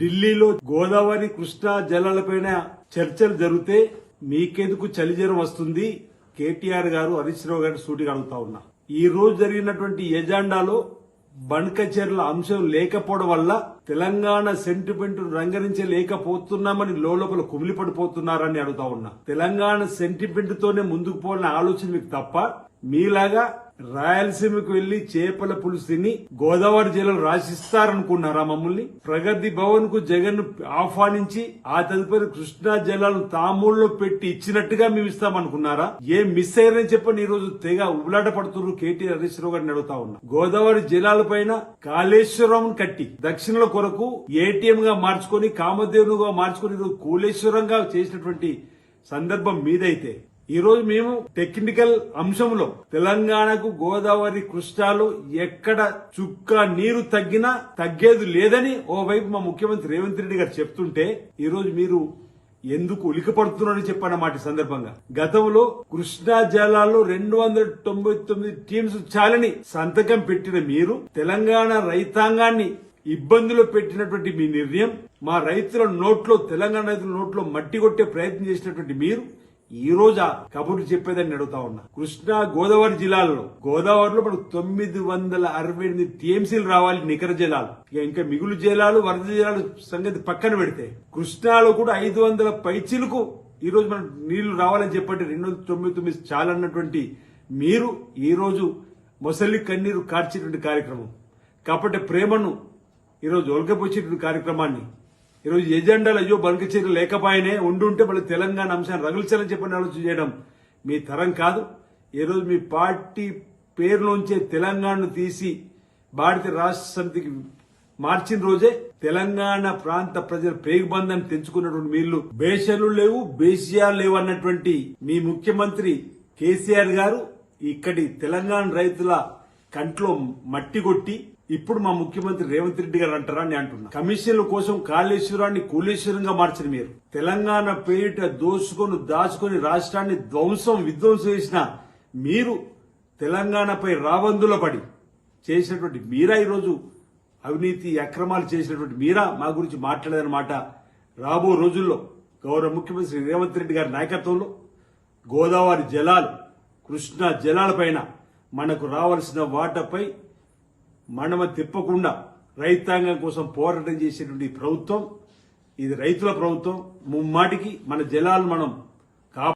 ఢిల్లీలో గోదావరి కృష్ణా జలాలపైన చర్చలు జరిగితే మీకెందుకు చలిజ్వరం వస్తుంది? కేటీఆర్ గారు హరీష్ రావు గారిని సూటిగా అడుగుతా ఉన్నా. ఈ రోజు జరిగినటువంటి ఎజెండాలో బండ్కచర్ల అంశం లేకపోవడం వల్ల తెలంగాణ సెంటిమెంట్ రంగరించలేకపోతున్నామని లోపల కుమిలిపడిపోతున్నారని అడుగుతా ఉన్నా. తెలంగాణ సెంటిమెంట్ తోనే ముందుకు పోవాలనే ఆలోచన మీకు తప్ప మీలాగా రాయలసీమకు వెళ్ళి చేపల పులుసు తిని గోదావరి జిల్లాలో రాసిస్తారనుకున్నారా మమ్మల్ని? ప్రగతి భవన్కు జగన్ ఆహ్వానించి ఆ తదుపరి కృష్ణా జలాలను తామూల్లో పెట్టి ఇచ్చినట్టుగా మేము ఇస్తామనుకున్నారా? ఏం మిస్ అయ్యారని చెప్పని ఈ రోజు తెగ ఉబలాట పడుతున్నారు కేటీఆర్ హరీష్ రావు గారిని అడుగుతా ఉన్నా. గోదావరి జిల్లాల పైన కాళేశ్వరం కట్టి దక్షిణల కొరకు ఏటీఎం గా మార్చుకొని కామదేవునిగా మార్చుకొని కూలేశ్వరంగా చేసినటువంటి సందర్భం మీదైతే ఈరోజు మేము టెక్నికల్ అంశంలో తెలంగాణకు గోదావరి కృష్ణాలు ఎక్కడ చుక్క నీరు తగ్గినా తగ్గేది లేదని ఓవైపు మా ముఖ్యమంత్రి రేవంత్ రెడ్డి గారు చెప్తుంటే ఈరోజు మీరు ఎందుకు ఉలికపడుతున్నారని చెప్పాను మాట సందర్భంగా. గతంలో కృష్ణా జలాల్లో రెండు వందల తొంభై తొమ్మిది టీమ్స్ చాలని సంతకం పెట్టిన మీరు తెలంగాణ రైతాంగాన్ని ఇబ్బందులు పెట్టినటువంటి మీ నిర్ణయం మా రైతుల నోట్లో తెలంగాణ రైతుల నోట్లో మట్టి కొట్టే ప్రయత్నం చేసినటువంటి మీరు ఈ రోజు కబుర్లు చెప్పేదని అడుగుతా ఉన్నా. కృష్ణా గోదావరి జిల్లాలో గోదావరిలో మనకు తొమ్మిది వందల అరవై ఎనిమిది టీఎంసీలు రావాలి నికర జలాలు. ఇక ఇంకా మిగులు జలాలు వరద జలాలు సంగతి పక్కన పెడితే కృష్ణాలో కూడా ఐదు వందల పైచీలకు ఈ రోజు మనం నీళ్ళు రావాలని చెప్పండి రెండు వందల తొమ్మిది తొమ్మిది చాలన్నటువంటి మీరు ఈ రోజు మొసలి కన్నీరు కార్చేటువంటి కార్యక్రమం. కాబట్టి ప్రేమను ఈరోజు ఒలకపోచేటువంటి కార్యక్రమాన్ని ఈరోజు ఎజెండాలు అయ్యో బంకచీర లేకపోయినే ఉండుంటే మళ్ళీ తెలంగాణ అంశాన్ని రగుల్చాలని చెప్పని ఆలోచన చేయడం మీ తరం కాదు. ఈరోజు మీ పార్టీ పేరులోంచే తెలంగాణను తీసి భారతీయ రాష్ట్ర సమితికి మార్చిన రోజే తెలంగాణ ప్రాంత ప్రజల పేగుబంధాన్ని తెంచుకున్నటువంటి మీరు బేషలు లేవు బేసియాలు లేవు అన్నటువంటి మీ ముఖ్యమంత్రి కేసీఆర్ గారు ఇక్కడి తెలంగాణ రైతుల కంట్లో మట్టి కొట్టి ఇప్పుడు మా ముఖ్యమంత్రి రేవంత్ రెడ్డి గారు అంటారా అని అంటున్నా. కమిషన్ల కోసం కాళేశ్వరాన్ని కూలేశ్వరంగా మార్చిన మీరు. తెలంగాణ పేరిట దోసుకొని దాచుకొని రాష్ట్రాన్ని ధ్వంసం విధ్వంసం చేసిన మీరు తెలంగాణపై రాబందుల పడి చేసినటువంటి మీరా ఈరోజు? అవినీతి అక్రమాలు చేసినటువంటి మీరా? మా గురించి మాట్లాడదన్నమాట రాబో రోజుల్లో గౌరవ ముఖ్యమంత్రి రేవంత్ రెడ్డి గారి నాయకత్వంలో గోదావరి జలాలు కృష్ణా జలాలపైన మనకు రావాల్సిన వాటపై మనమ తిప్పకుండా రైతాంగం కోసం పోరాటం చేసేటువంటి ప్రభుత్వం ఇది రైతుల ప్రభుత్వం. ముమ్మాటికి మన జలాలు మనం